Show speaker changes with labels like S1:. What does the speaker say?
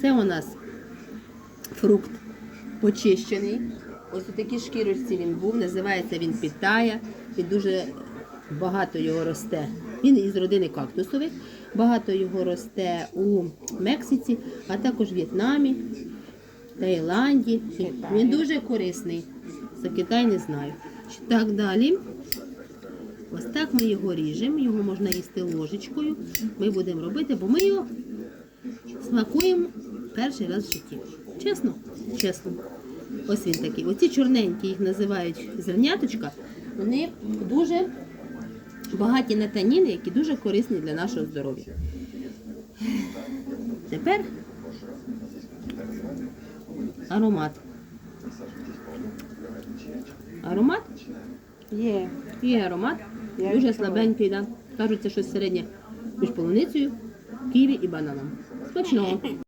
S1: Це у нас фрукт почищений. Ось у такій шкірочці він був, називається він питая. Він дуже багато його росте. Він із родини кактусових. Багато його росте у Мексиці, а також в В'єтнамі, Таїланді. Він дуже корисний. За Китай не знаю. Так далі. Ось так ми його ріжемо. Його можна їсти ложечкою. Ми будемо робити, бо ми його смакуємо перший раз в житті. Чесно? Чесно. Ось він такий. Оці чорненькі їх називають зерняточка. Вони дуже багаті на таніни, які дуже корисні для нашого здоров'я. Тепер аромат. Аромат?
S2: Є.
S1: Є аромат. Дуже слабенький, да. Кажуть, це щось середнє між полуницею, ківі і бананом. Смачного.